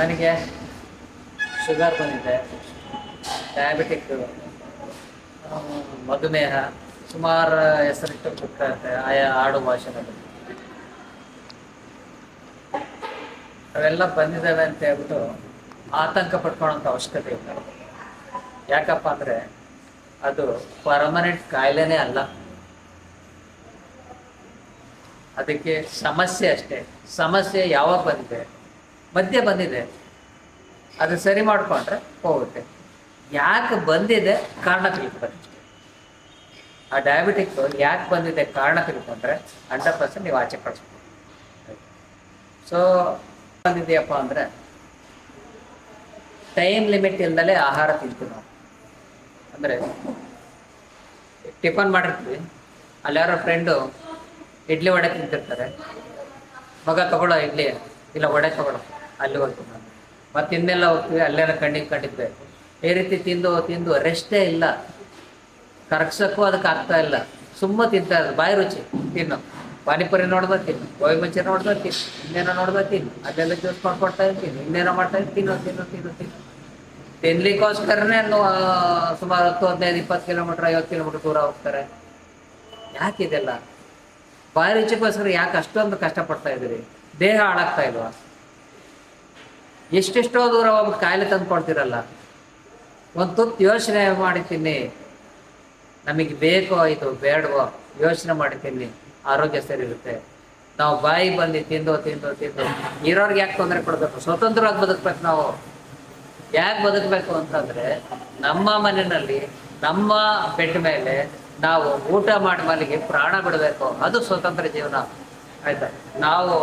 ನನಗೆ ಶುಗರ್ ಬಂದಿದೆ ಡಯಾಬಿಟಿಕ್ ಮಧುಮೇಹ, ಸುಮಾರು ಹೆಸರಿಟ್ಟು ಬಿಟ್ಟಿರುತ್ತೆ ಆಯಾ ಆಡು ಭಾಷೆನಲ್ಲಿ. ಅವೆಲ್ಲ ಬಂದಿದ್ದಾವೆ ಅಂತ ಹೇಳ್ಬಿಟ್ಟು ಆತಂಕ ಪಡ್ಕೊಳ್ಳೋಂಥ ಅವಶ್ಯಕತೆ ಇಲ್ಲ. ಯಾಕಪ್ಪ ಅಂದರೆ ಅದು ಪರ್ಮನೆಂಟ್ ಕಾಯಿಲೆನೇ ಅಲ್ಲ. ಅದಕ್ಕೆ ಸಮಸ್ಯೆ ಅಷ್ಟೇ. ಸಮಸ್ಯೆ ಯಾವಾಗ ಬಂದಿದೆ? ಮಧ್ಯೆ ಬಂದಿದೆ. ಅದು ಸರಿ ಮಾಡಿಕೊಂಡ್ರೆ ಹೋಗುತ್ತೆ. ಯಾಕೆ ಬಂದಿದೆ? ಕಾರಣ ತಿಳ್ಕೊಬೇಕು ಆ ಡಯಾಬಿಟಿಕ್ ಯಾಕೆ ಬಂದಿದೆ? ಕಾರಣ ತಿಳ್ಕೊಂಡ್ರೆ ಹಂಡ್ರೆಡ್ ಪರ್ಸೆಂಟ್ ನೀವು ಆಚೆ ಕಳಿಸ್ಬೋದು. ಸೊ ಬಂದಿದೆಯಪ್ಪ ಅಂದರೆ ಟೈಮ್ ಲಿಮಿಟ್ ಇಲ್ದಲೇ ಆಹಾರ ತಿಂತೀವಿ ನಾವು. ಅಂದರೆ ಟಿಫನ್ ಮಾಡಿರ್ತೀವಿ. ಅಲ್ಲಿ ಯಾರೋ ಫ್ರೆಂಡು ಇಡ್ಲಿ ವಡೆ ತಿಂತಿರ್ತಾರೆ. ಮಗ ತಗೊಳ್ಳೋ ಇಡ್ಲಿ, ಇಲ್ಲ ವಡೆ ತಗೊಳ್ಳೋ. ಅಲ್ಲಿ ನಾನು ಮತ್ತೆ ಇನ್ನೆಲ್ಲ ಹೋಗ್ತೀವಿ ಅಲ್ಲೇನ ಕಣ್ಣಿಗೆ ಕಂಡಿದ್ಬೇಕು ಈ ರೀತಿ ತಿಂದು ತಿಂದು ರೆಸ್ಟೇ ಇಲ್ಲ. ಕರಗ್ಸಕ್ಕೂ ಅದಕ್ಕೆ ಆಗ್ತಾ ಇಲ್ಲ. ಸುಮ್ಮ ತಿಂತಾ ಇರೋದು, ಬಾಯಿ ರುಚಿ, ತಿನ್ನು. ಪಾನಿಪುರಿ ನೋಡ್ದ ತಿನ್ನು ಗೋಬಿ ಮಂಚೂರಿ ನೋಡ್ದ ತಿನ್ನು, ಇನ್ನೇನೋ ನೋಡ್ದ ತಿನ್ನು. ಅಲ್ಲೆಲ್ಲ ಜ್ಯೂಸ್ ಮಾಡ್ಕೊಡ್ತಾ ಇರ್ತೀನಿ, ಇನ್ನೇನೋ ಮಾಡ್ತಾ ತಿನ್ನು ತಿನ್ನು ತಿನ್ನು ತಿನ್ನು. ತಿನ್ಲಿಕ್ಕೋಸ್ಕರನೇ ಸುಮಾರು ಹತ್ತು, ಹದಿನೈದು, ಇಪ್ಪತ್ತು ಕಿಲೋಮೀಟರ್ ಐವತ್ತು ಕಿಲೋಮೀಟರ್ ದೂರ ಹೋಗ್ತಾರೆ. ಯಾಕಿದೆಲ್ಲ? ಬಾಯಿ ರುಚಿಗೋಸ್ಕರ ಯಾಕೆ ಅಷ್ಟೊಂದು ಕಷ್ಟಪಡ್ತಾ ಇದ್ದೀರಿ? ದೇಹ ಹಾಳಾಗ್ತಾ ಇಲ್ವಾ? ಎಷ್ಟೆಷ್ಟೋ ದೂರ ಹೋಗ್ಬಿಟ್ಟು ಕಾಯಿಲೆ ತಂದ್ಕೊಳ್ತೀರಲ್ಲ ಒಂದು ತುತ್ತು ಯೋಚನೆ ಮಾಡಿತೀನಿ ನಮಗೆ ಬೇಕೋ ಇದು ಬೇಡವೋ ಯೋಚನೆ ಮಾಡಿತೀನಿ ಆರೋಗ್ಯ ಸರಿ ಇರುತ್ತೆ. ನಾವು ಬಾಯಿ ಬಂದು ತಿಂದು ತಿಂದು ತಿಂದು ಇರೋರ್ಗೆ ಯಾಕೆ ತೊಂದರೆ ಕೊಡಬೇಕು? ಸ್ವತಂತ್ರವಾಗಿ ಬದುಕ್ಬೇಕು ನಾವು. ಯಾಕೆ ಬದುಕಬೇಕು ಅಂತಂದ್ರೆ ನಮ್ಮ ಮನೆಯಲ್ಲಿ, ನಮ್ಮ ಬೆಡ್ ಮೇಲೆ ನಾವು ಊಟ ಮಾಡಿ ಮಲಗಿ ಪ್ರಾಣ ಬಿಡಬೇಕು. ಅದು ಸ್ವತಂತ್ರ ಜೀವನ. ಆಯ್ತಾ? ನಾವು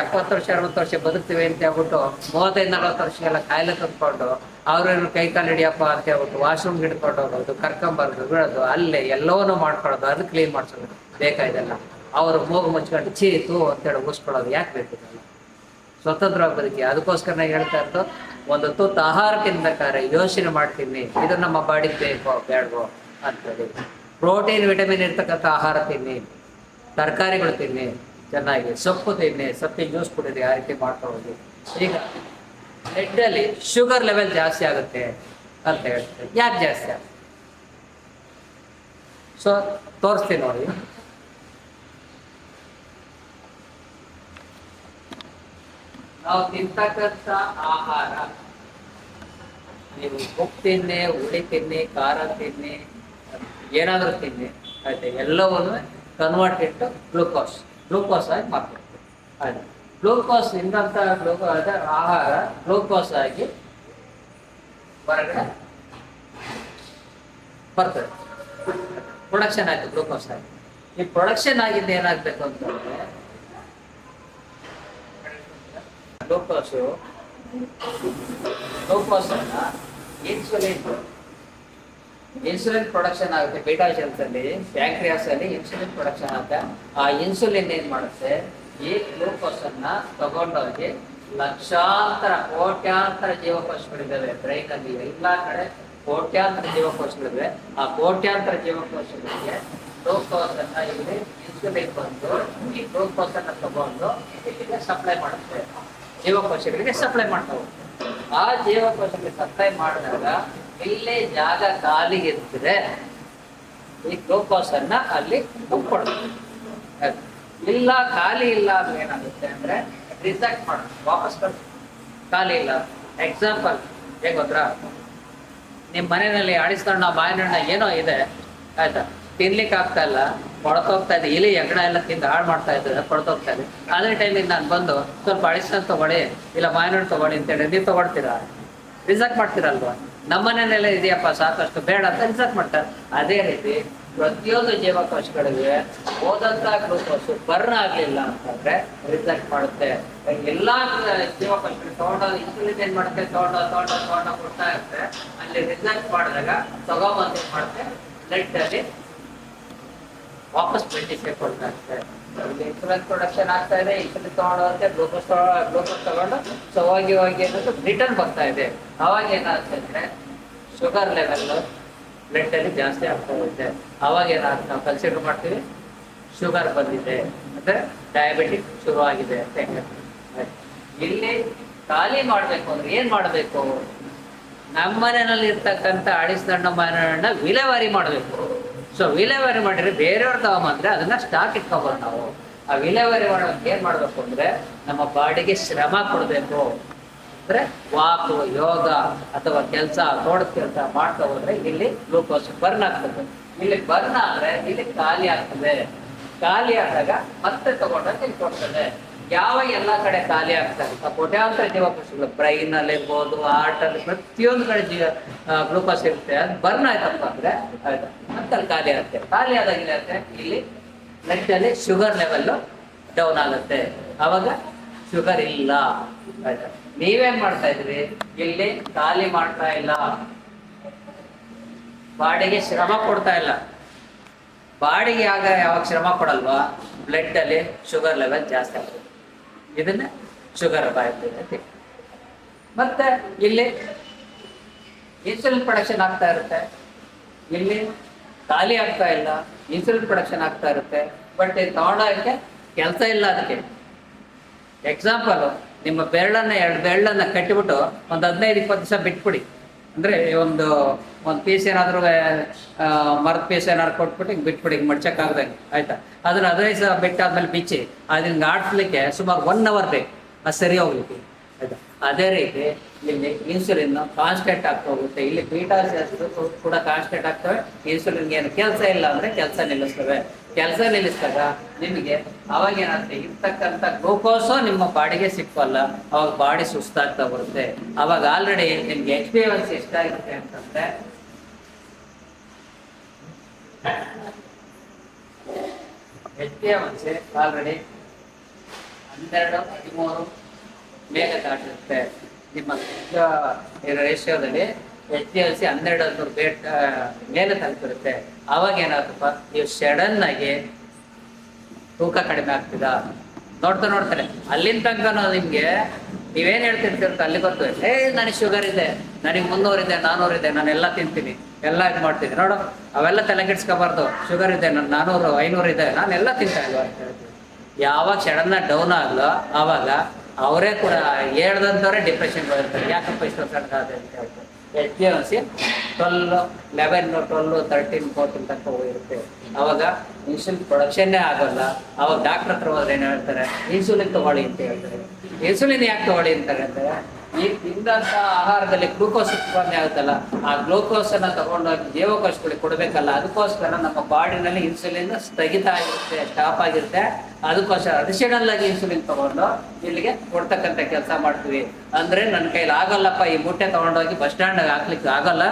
ಎಪ್ಪತ್ತು ವರ್ಷ, ಅರವತ್ತು ವರ್ಷ ಬದುಕ್ತೀವಿ ಅಂತ ಹೇಳ್ಬಿಟ್ಟು ಮೂವತ್ತೈದು, ನಲವತ್ತು ವರ್ಷಗೆಲ್ಲ ಕಾಯಿಲೆ ತಂದ್ಕೊಂಡು ಅವ್ರೇನು ಕೈ ಕಾಲು ಹಿಡಿಯಪ್ಪ ಅಂತ ಹೇಳ್ಬಿಟ್ಟು ವಾಶ್ರೂಮ್ ಹಿಡ್ಕೊಂಡು ಹೋಗೋದು, ಕರ್ಕೊಂಬರೋದು ಬಿಡೋದು ಅಲ್ಲೇ ಎಲ್ಲವನ್ನೂ ಮಾಡ್ಕೊಳ್ಳೋದು ಅದು ಕ್ಲೀನ್ ಮಾಡಿಸೋದು ಬೇಕಾಯ್ದಲ್ಲ ಅವರು ಮೂಗು ಮುಚ್ಕೊಂಡು ಚೀತು ಅಂತೇಳಿ ಉಗಿಸ್ಕೊಳ್ಳೋದು ಯಾಕೆ ಬೇಕಿದಲ್ಲ ಸ್ವತಂತ್ರ ಬದುಕಿ. ಅದಕ್ಕೋಸ್ಕರ ಹೇಳ್ತಾ ಇರ್ತು ಒಂದು ತುತ್ತು ಆಹಾರ ತಿನ್ಬೇಕಾದ್ರೆ ಯೋಚನೆ ಮಾಡ್ತೀನಿ, ಇದು ನಮ್ಮ ಬಾಡಿಗೆ ಬೇಕೋ, ಬೇಡವೋ ಅಂತೇಳಿ ಪ್ರೋಟೀನ್, ವಿಟಮಿನ್ ಇರ್ತಕ್ಕಂಥ ಆಹಾರ ತಿನ್ನಿ, ತರಕಾರಿಗಳು ತಿನ್ನಿ ಚೆನ್ನಾಗಿ ಸೊಪ್ಪು ತಿನ್ನಿ ಸೊಪ್ಪಿನ ಜ್ಯೂಸ್ ಕುಡಿದ್ರಿ ಆ ರೀತಿ ಹೋಗಿ. ಈಗ ಬ್ಲಡ್ಡಲ್ಲಿ ಶುಗರ್ ಲೆವೆಲ್ ಜಾಸ್ತಿ ಆಗುತ್ತೆ ಅಂತ ಹೇಳ್ತಾರೆ. ಯಾಕೆ ಜಾಸ್ತಿ ಆಗುತ್ತೆ? ಸೊ ತೋರಿಸ್ತೀನಿ ನೋಡಿ. ನಾವು ತಿಂತಕ್ಕಂಥ ಆಹಾರ, ನೀವು ಉಪ್ಪು ತಿನ್ನಿ, ಹುಳಿ ತಿನ್ನಿ, ಖಾರ ತಿನ್ನಿ, ಏನಾದರೂ ತಿನ್ನಿ, ಆಯ್ತು? ಎಲ್ಲವನ್ನು ಕನ್ವರ್ಟ್ ಇಟ್ಟು ಗ್ಲೂಕೋಸ್ ಗ್ಲೂಕೋಸ್ ಆಗಿ ಮಾಡ್ಕೊಡ್ತೀವಿ ಆಯ್ತು? ಗ್ಲೂಕೋಸ್ ಇಂದಂಥ ಗ್ಲೂಕೋ ಆಹಾರ ಗ್ಲೂಕೋಸ್ ಆಗಿ ಹೊರಗಡೆ ಬರ್ತದೆ. ಪ್ರೊಡಕ್ಷನ್ ಆಯ್ತು ಗ್ಲೂಕೋಸ್ ಆಗಿ. ಈ ಪ್ರೊಡಕ್ಷನ್ ಆಗಿದ್ದು ಏನಾಗಬೇಕು ಅಂತಂದ್ರೆ ಗ್ಲೂಕೋಸು ಗ್ಲೂಕೋಸ್ ಅನ್ನ ಇನ್ಸುಲಿನ್ ಇನ್ಸುಲಿನ್ ಪ್ರೊಡಕ್ಷನ್ ಆಗುತ್ತೆ. ಬೀಟಾ ಸೆಲ್ಸ್ ಅಲ್ಲಿ ಪ್ಯಾಂಕ್ರಿಯಾಸ್ ಅಲ್ಲಿ ಇನ್ಸುಲಿನ್ ಪ್ರೊಡಕ್ಷನ್ ಆಗುತ್ತೆ. ಆ ಇನ್ಸುಲಿನ್ ಏನ್ ಮಾಡುತ್ತೆ? ಈ ಗ್ಲೂಕೋಸ್ ಅನ್ನ ಲಕ್ಷಾಂತರ, ಕೋಟ್ಯಾಂತರ ಜೀವಕೋಶಗಳಿದ್ದಾವೆ ಬ್ರೈನ್ ಅಲ್ಲಿ ಎಲ್ಲಾ ಕಡೆ ಕೋಟ್ಯಾಂತರ ಜೀವಕೋಶಗಳಿವೆ ಆ ಕೋಟ್ಯಾಂತರ ಜೀವಕೋಶಗಳಿಗೆ ಗ್ಲೂಕೋಸ್ ಅನ್ನ ಇಲ್ಲಿ ಇನ್ಸುಲಿನ್ ಬಂದು, ಈ ಗ್ಲೂಕೋಸ್ ತಗೊಂಡು ಇಲ್ಲಿಗೆ ಸಪ್ಲೈ ಮಾಡುತ್ತೆ. ಜೀವಕೋಶಗಳಿಗೆ ಸಪ್ಲೈ ಮಾಡ್ತಾ ಹೋಗುತ್ತೆ. ಆ ಜೀವಕೋಶಕ್ಕೆ ಸಪ್ಲೈ ಮಾಡಿದಾಗ ಇಲ್ಲೇ ಜಾಗ ಖಾಲಿ ಇದ್ರೆ ಈ ಗ್ಲೂಕೋಸ್ ಅನ್ನ ಅಲ್ಲಿ ಕೊಡ್ತೀವಿ. ಇಲ್ಲ, ಖಾಲಿ ಇಲ್ಲ ಅಂದ್ರೆ ಏನಾಗುತ್ತೆ ಅಂದ್ರೆ ರಿಸೆಕ್ಟ್ ಮಾಡೋದು, ವಾಪಸ್ ಬರ್ತೀವಿ ಖಾಲಿ ಇಲ್ಲ. ಎಕ್ಸಾಂಪಲ್ ಹೇಗೆ ನಿಮ್ಮ ಮನೆಯಲ್ಲಿ ಆಡಿಸ್ಕೊಂಡ ಮಾವಿನಣ್ಣ ಏನೋ ಇದೆ, ಆಯ್ತಾ? ತಿನ್ಲಿಕ್ಕೆ ಆಗ್ತಾ ಇಲ್ಲ ಕೊಡ್ತೋಗ್ತಾ ಇದೆ. ಇಲಿ ಎಗಡ ಎಲ್ಲ ತಿಂದು ಹಾಳು ಮಾಡ್ತಾ ಇದ್ದಾರೆ ಕೊಡ್ತೋಗ್ತಾ ಇದೆ. ಅದೇ ಟೈಮಿಗೆ ನಾನು ಬಂದು ಸ್ವಲ್ಪ ಅಡಿಸ್ಕೊಂಡು ತಗೊಳ್ಳಿ, ಇಲ್ಲ ಮಾವಿನಣ್ಣು ತಗೊಳ್ಳಿ ಅಂತೇಳಿ, ನೀವು ತಗೊಳ್ತೀರಾ? ರಿಸೆಕ್ಟ್ ಮಾಡ್ತೀರಲ್ವಾ? ನಮ್ಮ ಮನೆಯಲ್ಲೆಲ್ಲ ಇದೆಯಪ್ಪ, ಸಾಕಷ್ಟು. ಬೇಡ ಅಂತ ರಿಸೆಕ್ಟ್ ಮಾಡ್ತಾರೆ. ಅದೇ ರೀತಿ ಪ್ರತಿಯೊಂದು ಜೀವಕೋಶಗಳಿಗೆ ಓದಂತ ಗ್ಲೂಕೋಸು ಬರ್ನ್ ಆಗ್ಲಿಲ್ಲ ಅಂತಂದ್ರೆ ರಿಸಲ್ಟ್ ಮಾಡುತ್ತೆ. ಎಲ್ಲಾ ಜೀವಕೋಶಗಳು ತಗೊಂಡು ಇನ್ಸುಲಿನ್ ಏನ್ ಮಾಡುತ್ತೆ? ತಗೊಂಡು ತಗೊಂಡು ತಗೊಂಡು ಕೊಡ್ತಾ ಇರುತ್ತೆ. ಅಲ್ಲಿ ರಿಸಲ್ಟ್ ಮಾಡಿದಾಗ ತಗೊಂಬಂದ್ ಏನ್ ಮಾಡುತ್ತೆ? ಬ್ಲಡ್ ಅಲ್ಲಿ ವಾಪಸ್ ಬೆಂಡಿಗೆ ಕೊಡ್ತಾ ಇರುತ್ತೆ. ಇನ್ಸುಲಿನ್ ಪ್ರೊಡಕ್ಷನ್ ಆಗ್ತಾ ಇದೆ ಇನ್ಸುಲಿನ್ ತಗೊಂಡಂತೆ ಗ್ಲೂಕೋಸ್ ಗ್ಲೂಕೋಸ್ ತಗೊಂಡು ಸೊ ಹೋಗಿ ಹೋಗಿ ಅನ್ನೋದು ರಿಟರ್ನ್ ಬರ್ತಾ ಇದೆ. ಅವಾಗ ಏನಾಗ್ತಂದ್ರೆ ಶುಗರ್ ಲೆವೆಲ್ ಬ್ಲಡ್ ಅಲ್ಲಿ ಜಾಸ್ತಿ ಆಗ್ತಾ ಹೋಗುತ್ತೆ. ಅವಾಗ ಏನಾಗುತ್ತೆ ನಾವು ಕನ್ಸಿಡರ್ ಮಾಡ್ತೀವಿ? ಶುಗರ್ ಬಂದಿದೆ. ಅಂದ್ರೆ ಡಯಾಬಿಟಿಕ್ ಶುರು ಆಗಿದೆ ಅಂತ. ಇಲ್ಲಿ ಖಾಲಿ ಮಾಡಬೇಕು ಅಂದ್ರೆ ಏನ್ ಮಾಡಬೇಕು? ನಮ್ಮನೆಯಲ್ಲಿ ಇರ್ತಕ್ಕಂಥ ಅಳಿಸ್ದಣ್ಣ ಮನೆಯನ್ನ ವಿಲೇವಾರಿ ಮಾಡಬೇಕು. ಸೊ ವಿಲೇವಾರಿ ಮಾಡಿದ್ರೆ ಬೇರೆಯವ್ರು ತಗೊಂಬಂದ್ರೆ ಅದನ್ನ ಸ್ಟಾಕ್ ಇಟ್ಕೊಬೋದು ನಾವು. ಆ ವಿಲೇವಾರಿ ಮಾಡೋದಕ್ಕೆ ಏನ್ ಮಾಡ್ಬೇಕು ಅಂದ್ರೆ ನಮ್ಮ ಬಾಡಿಗೆ ಶ್ರಮ ಕೊಡಬೇಕು. ಅಂದ್ರೆ ವಾಕು, ಯೋಗ ಅಥವಾ ಕೆಲಸ, ತೋಟದ ಕೆಲಸ ಮಾಡ್ತಾ ಹೋದ್ರೆ ಇಲ್ಲಿ ಗ್ಲೂಕೋಸ್ ಬರ್ನ್ ಆಗ್ತದೆ. ಇಲ್ಲಿ ಬರ್ನ್ ಆದ್ರೆ ಇಲ್ಲಿ ಖಾಲಿ ಆಗ್ತದೆ. ಖಾಲಿ ಆದಾಗ ಮತ್ತೆ ತಗೊಂಡಾಗ ಇಲ್ಲಿ ಕೊಡ್ತದೆ ಯಾವ ಎಲ್ಲ ಕಡೆ ಖಾಲಿ ಆಗ್ತಾ ಇರುತ್ತೆ ಕೋಟ್ಯಾಂತರ ಜೀವಕೋಶಗಳು ಬ್ರೈನ್ ಅಲ್ಲಿ ಇರ್ಬೋದು ಹಾರ್ಟ್ ಅಲ್ಲಿ ಪ್ರತಿಯೊಂದು ಕಡೆ ಜೀವ ಗ್ಲೂಕೋಸ್ ಇರುತ್ತೆ. ಅದು ಬರ್ನ್ ಆಯ್ತಪ್ಪ ಅಂದ್ರೆ ಆಯ್ತಾ. ಮತ್ತೆ ಅಲ್ಲಿ ಖಾಲಿ ಆಗುತ್ತೆ. ಖಾಲಿ ಆದಾಗ ಇಲ್ಲಿ ಬ್ಲಡ್ ಅಲ್ಲಿ ಶುಗರ್ ಲೆವೆಲ್ ಡೌನ್ ಆಗುತ್ತೆ. ಅವಾಗ ಶುಗರ್ ಇಲ್ಲ. ಆಯ್ತಾ? ನೀವೇನ್ ಮಾಡ್ತಾ ಇದ್ರಿ ಇಲ್ಲಿ ಖಾಲಿ ಮಾಡ್ತಾ ಇಲ್ಲ. ಬಾಡಿಗೆ ಶ್ರಮ ಕೊಡ್ತಾ ಇಲ್ಲ. ಬಾಡಿಗೆ ಆಗ ಯಾವಾಗ ಶ್ರಮ ಕೊಡಲ್ವಾ? ಬ್ಲಡ್ ಅಲ್ಲಿ ಶುಗರ್ ಲೆವೆಲ್ ಜಾಸ್ತಿ ಆಗ್ತದೆ ಇದನ್ನ ಶುಗರ್ ಬಾಯ್ತದೆ ಮತ್ತೆ ಇಲ್ಲಿ ಇನ್ಸುಲಿನ್ ಪ್ರೊಡಕ್ಷನ್ ಆಗ್ತಾ ಇರುತ್ತೆ. ಇಲ್ಲಿ ಖಾಲಿ ಆಗ್ತಾ ಇಲ್ಲ ಇನ್ಸುಲಿನ್ ಪ್ರೊಡಕ್ಷನ್ ಆಗ್ತಾ ಇರುತ್ತೆ. ಬಟ್ ಇದು ತಗೊಂಡೋಕೆ ಕೆಲಸ ಇಲ್ಲ ಅದಕ್ಕೆ. ಎಕ್ಸಾಂಪಲ್ ನಿಮ್ಮ ಬೆರಳನ್ನ, ಎರಡು ಬೆರಳನ್ನ ಕಟ್ಟಿಬಿಟ್ಟು ಒಂದು ಹದಿನೈದು, ಇಪ್ಪತ್ತು ದಿವಸ ಬಿಟ್ಬಿಡಿ. ಅಂದ್ರೆ ಒಂದು ಒಂದು ಪೀಸ್ ಏನಾದರೂ ಮರದ ಪೀಸ್ ಏನಾದ್ರು ಕೊಟ್ಬಿಟ್ಟು ಹಿಂಗೆ ಬಿಟ್ಬಿಡಿ, ಹಿಂಗೆ ಮಡ್ಚಕ್ಕಾಗ್ದಂಗೆ ಆಯ್ತಾ? ಅದನ್ನ ಹದಿನೈದು ಬಿಟ್ಟಾದ್ಮೇಲೆ ಬಿಚ್ಚಿ ಅದನ್ನ ಆಡಿಸ್ಲಿಕ್ಕೆ ಸುಮಾರು ಒನ್ ಅವರ್ ಬೇಕು ಅದು ಸರಿ ಹೋಗ್ಲಿಕ್ಕೆ, ಆಯ್ತಾ? ಅದೇ ರೀತಿ ಇಲ್ಲಿ ಇನ್ಸುಲಿನ್ ಕಾನ್ಸ್ಟೆಂಟ್ ಆಗ್ತಾ ಹೋಗುತ್ತೆ. ಇಲ್ಲಿ ಬೀಟಾ ಕೂಡ ಕಾನ್ಸ್ಟೆಂಟ್ ಆಗ್ತವೆ. ಇನ್ಸುಲಿನ್ ಏನು ಕೆಲಸ ಇಲ್ಲ ಅಂದ್ರೆ ಕೆಲಸ ನಿಲ್ಲಿಸ್ತವೆ. ಕೆಲಸ ನಿಲ್ಲಿಸಿದಾಗ ನಿಮಗೆ ಅವಾಗ ಏನಾಗುತ್ತೆ? ಇರ್ತಕ್ಕಂಥ ಗ್ಲೂಕೋಸು ನಿಮ್ಮ ಬಾಡಿಗೆ ಸಿಕ್ಕಲ್ಲ ಅವಾಗ ಬಾಡಿ ಸುಸ್ತಾಗ್ತಾ ಬರುತ್ತೆ. ಅವಾಗ ಆಲ್ರೆಡಿ ನಿಮ್ಗೆ ಎಚ್ ಪಿ ಎಲ್ ಎಷ್ಟಾಗಿರುತ್ತೆ ಅಂತಂದ್ರೆ ಎಚ್ ಪಿ ಸಿ ಆಲ್ರೆಡಿ ಹನ್ನೆರಡು, ಹದಿಮೂರು ಮೇಲೆ ದಾಟಿರುತ್ತೆ ನಿಮ್ಮ ರೇಷಿಯೋದಲ್ಲಿ ಎಚ್ ಡಿ ಎಲ್ ಸಿ ಹನ್ನೆರಡು ಹದಿಮೂರು ಬೇಟ್ ಮೇಲೆ ತಲುಪಿರುತ್ತೆ. ಆವಾಗ ಏನಾಗುತ್ತಪ್ಪ ನೀವು ಸಡನ್ ಆಗಿ ತೂಕ ಕಡಿಮೆ ಆಗ್ತಿದ ನೋಡ್ತಾ ನೋಡ್ತಾರೆ. ಅಲ್ಲಿಂದ ತನಕ ನಿಮ್ಗೆ ನೀವೇನ್ ಹೇಳ್ತಿರ್ತೀರ ಅಲ್ಲಿ ಬರ್ತದೆ ಏ, ನನಗೆ ಶುಗರ್ ಇದೆ, ನನಗೆ ಮುನ್ನೂರಿದೆ ನಾನೂರಿದೆ ನಾನು ಎಲ್ಲ ತಿಂತೀನಿ. ಎಲ್ಲ ಇದು ಮಾಡ್ತೀನಿ. ನೋಡು, ಅವೆಲ್ಲ ತಲೆ ಕೆಡ್ಸ್ಕೊಬಾರ್ದು ಶುಗರ್ ಇದೆ ನನ್ನ ನಾನೂರು, ಐನೂರು ಇದೆ ನಾನು ಎಲ್ಲ ತಿಂತಾ ಇಲ್ವಾ ಯಾವಾಗ ಸಡನ್ನಾಗಿ ಡೌನ್ ಆಗಲೋ, ಆವಾಗ ಅವರೇ ಕೂಡ ಹೇಳ್ದಂಥವ್ರೆ ಡಿಪ್ರೆಷನ್ ಬಂದಿರ್ತಾರೆ. ಯಾಕಪ್ಪ ಇಷ್ಟೊಂದು ಸಣ್ಣ ಆದೆ ಅಂತ ಹೇಳ್ತಾರೆ. H B N C? Twelve eleven twelve thirteen fourteen ತನಕ ಹೋಗಿರುತ್ತೆ. ಅವಾಗ ಇನ್ಸುಲಿನ್ ಪ್ರೊಡಕ್ಷನ್ನೇ ಆಗೋಲ್ಲ. ಅವಾಗ ಡಾಕ್ಟರ್ ಹತ್ರ ಹೋದ್ರೆ ಏನು ಹೇಳ್ತಾರೆ? ಇನ್ಸುಲಿನ್ ತಗೊಳ್ಳಿ ಅಂತ ಹೇಳ್ತಾರೆ. ಇನ್ಸುಲಿನ್ ಯಾಕೆ ತಗೊಳ್ಳಿ ಅಂತಾರೆ ಅಂದ್ರೆ ಈ ತಿಂದಂತ ಆಹಾರದಲ್ಲಿ ಗ್ಲೂಕೋಸ್ ಉತ್ಪಾದನೆ ಆಗುತ್ತಲ್ಲ ಆ ಗ್ಲೂಕೋಸ್ ಅನ್ನ ತಗೊಂಡೋಗಿ ಜೀವಕೋಶಗಳಿಗೆ ಕೊಡಬೇಕಲ್ಲ, ಅದಕ್ಕೋಸ್ಕರ ನಮ್ಮ ಬಾಡಿನಲ್ಲಿ ಇನ್ಸುಲಿನ್ ಸ್ಥಗಿತ ಆಗಿರುತ್ತೆ ಸ್ಟಾಪ್ ಆಗಿರುತ್ತೆ. ಅದಕ್ಕೋಸ್ಕರ ಅಡಿಷನಲ್ ಆಗಿ ಇನ್ಸುಲಿನ್ ತಗೊಂಡು ಇಲ್ಲಿಗೆ ಕೊಡ್ತಕ್ಕಂಥ ಕೆಲಸ ಮಾಡ್ತೀವಿ. ಅಂದ್ರೆ ನನ್ನ ಕೈಲಿ ಆಗಲ್ಲಪ್ಪ, ಈ ಮೂಟೆ ತಗೊಂಡೋಗಿ ಬಸ್ ಸ್ಟ್ಯಾಂಡ್ ಹಾಕ್ಲಿಕ್ಕೆ ಆಗಲ್ಲ.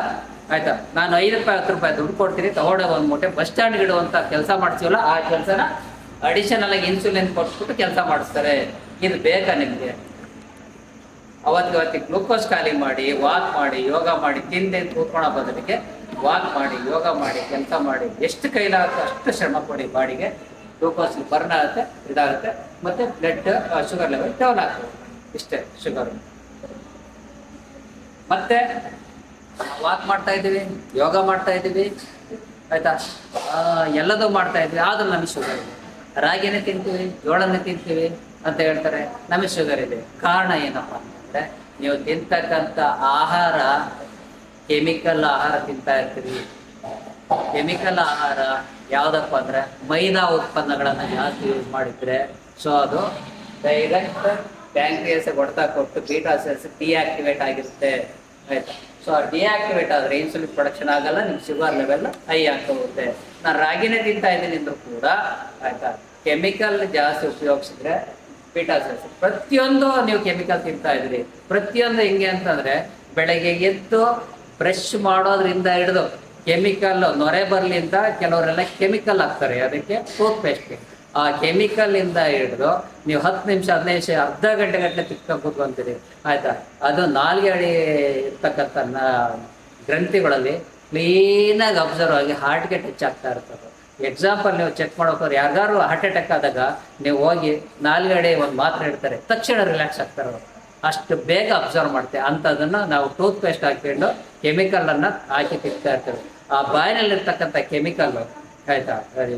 ಆಯ್ತಾ? ನಾನು ಐದು ರೂಪಾಯಿ, ಹತ್ತು ರೂಪಾಯಿ ದುಡ್ಡು ಕೊಡ್ತೀನಿ, ತಗೊಂಡೋಗ ಒಂದು ಮೂಟೆ ಬಸ್ ಸ್ಟ್ಯಾಂಡ್ ಇಡುವಂತ ಕೆಲಸ ಮಾಡ್ತೀವಲ್ಲ, ಆ ಕೆಲಸನ ಅಡಿಷನಲ್ ಆಗಿ ಇನ್ಸುಲಿನ್ ಕೊಟ್ಬಿಟ್ಟು ಕೆಲಸ ಮಾಡಿಸ್ತಾರೆ. ಇದು ಬೇಕಾ ನಿಮ್ಗೆ? ಅವತ್ತಿಗೆ ಗ್ಲೂಕೋಸ್ ಖಾಲಿ ಮಾಡಿ ವಾಕ್ ಮಾಡಿ, ಯೋಗ ಮಾಡಿ, ತಿಂದೆ ಕೂತ್ಕೊಳ್ಳೋ ಬದಲಿಗೆ ವಾಕ್ ಮಾಡಿ, ಯೋಗ ಮಾಡಿ, ಕೆಲಸ ಮಾಡಿ, ಎಷ್ಟು ಕೈಲಾಗುತ್ತೋ ಅಷ್ಟು ಶ್ರಮ ಕೊಡಿ ಬಾಡಿಗೆ ಗ್ಲೂಕೋಸ್ ಬರ್ನ್ ಆಗುತ್ತೆ ಇದಾಗುತ್ತೆ, ಮತ್ತೆ ಬ್ಲಡ್ ಶುಗರ್ ಲೆವೆಲ್ ಡೌನ್ ಆಗ್ತದೆ. ಇಷ್ಟೇ ಶುಗರ್ ಮತ್ತೆ ವಾಕ್ ಮಾಡ್ತಾ ಇದ್ದೀವಿ, ಯೋಗ ಮಾಡ್ತಾ ಇದ್ದೀವಿ, ಆಯ್ತಾ? ಎಲ್ಲದೂ ಮಾಡ್ತಾ ಇದ್ವಿ ಆದ್ರೂ ನಮಗೆ ಶುಗರ್ ಇದೆ ರಾಗಿನೇ ತಿಂತೀವಿ, ಜೋಳನೇ ತಿಂತೀವಿ ಅಂತ ಹೇಳ್ತಾರೆ, ನಮಗೆ ಶುಗರ್ ಇದೆ. ಕಾರಣ ಏನಪ್ಪ? ನೀವು ತಿಂತಕ್ಕಂಥ ಆಹಾರ, ಕೆಮಿಕಲ್ ಆಹಾರ ತಿಂತಾ ಇರ್ತೀರಿ. ಕೆಮಿಕಲ್ ಆಹಾರ ಯಾವ್ದಪ್ಪ ಅಂದ್ರೆ ಮೈದಾ ಉತ್ಪನ್ನಗಳನ್ನ ಜಾಸ್ತಿ ಯೂಸ್ ಮಾಡಿದ್ರೆ ಸೊ ಅದು ಡೈರೆಕ್ಟ್ ಪ್ಯಾಂಕ್ರಿಯಸ್ ಹೊಡೆತ ಕೊಟ್ಟು ಬೀಟಾ ಸೆಲ್ಸ್ ಡಿಆಕ್ಟಿವೇಟ್ ಆಗಿರುತ್ತೆ. ಆಯ್ತಾ? ಸೊ ಡಿಆಕ್ಟಿವೇಟ್ ಆದ್ರೆ ಇನ್ಸುಲಿನ್ ಪ್ರೊಡಕ್ಷನ್ ಆಗಲ್ಲ ನಿಮ್ಮ ಶುಗರ್ ಲೆವೆಲ್ ಹೈ ಹೋಗುತ್ತೆ ನಾನು ರಾಗಿನೇ ತಿಂತಾ ಇದ್ದೀನಿ ಅಂದ್ರೂ ಕೂಡ, ಆಯ್ತಾ? ಕೆಮಿಕಲ್ ಜಾಸ್ತಿ ಉಪಯೋಗಿಸಿದ್ರೆ ಬೀಟಾ ಸೆಲ್ಸ್ ಪ್ರತಿಯೊಂದು ನೀವು ಕೆಮಿಕಲ್ ತಿಂತಾ ಇದ್ರಿ ಪ್ರತಿಯೊಂದು ಹೆಂಗೆ ಅಂತಂದ್ರೆ ಬೆಳಗ್ಗೆ ಎದ್ದು ಬ್ರಷ್ ಮಾಡೋದ್ರಿಂದ ಹಿಡಿದು ಕೆಮಿಕಲ್ ನೊರೆ ಬರಲಿ ಅಂತ ಕೆಲವರೆಲ್ಲ ಕೆಮಿಕಲ್ ಹಾಕ್ತಾರೆ. ಅದಕ್ಕೆ ಟೂತ್ ಪೇಸ್ಟ್ ಆ ಕೆಮಿಕಲ್ ಇಂದ ಹಿಡಿದು ನೀವು ಹತ್ತು ನಿಮಿಷ, ಹದಿನೈದು ನಿಮಿಷ, ಅರ್ಧ ಗಂಟೆ ಗಂಟೆ ತಿಕ್ಕೊಂಡು ಕೂತ್ಕೊಂತೀರಿ ಆಯ್ತಾ? ಅದು ನಾಲ್ಗೆ ಅಡಿ ಇರ್ತಕ್ಕಂಥ ಗ್ರಂಥಿಗಳಲ್ಲಿ ಕ್ಲೀನಾಗಿ ಅಬ್ಸರ್ವ್ ಆಗಿ ಹಾರ್ಟ್ಗೆ ಟಚ್ ಆಗ್ತಾ ಇರ್ತದೆ. ಎಕ್ಸಾಂಪಲ್ ನೀವು ಚೆಕ್ ಮಾಡೋಕೋದ್ರೆ ಯಾರಿಗಾರು ಹಾರ್ಟ್ ಅಟ್ಯಾಕ್ ಆದಾಗ ನೀವು ಹೋಗಿ ನಾಲ್ಗಡೆ ಒಂದು ಮಾತ್ರೆ ಇಡ್ತಾರೆ. ತಕ್ಷಣ ರಿಲ್ಯಾಕ್ಸ್ ಆಗ್ತಾರೆ ಅವರು. ಅಷ್ಟು ಬೇಗ ಅಬ್ಸರ್ವ್ ಮಾಡ್ತೇವೆ ಅಂಥದ್ದನ್ನು ನಾವು ಟೂತ್ ಪೇಸ್ಟ್ ಹಾಕ್ಕೊಂಡು ಕೆಮಿಕಲನ್ನು ಹಾಕಿ ತಿಕ್ತಾ ಇರ್ತೇವೆ. ಆ ಬಾಯಿನಲ್ಲಿರ್ತಕ್ಕಂಥ ಕೆಮಿಕಲ್ಲು ಆಯ್ತಾ?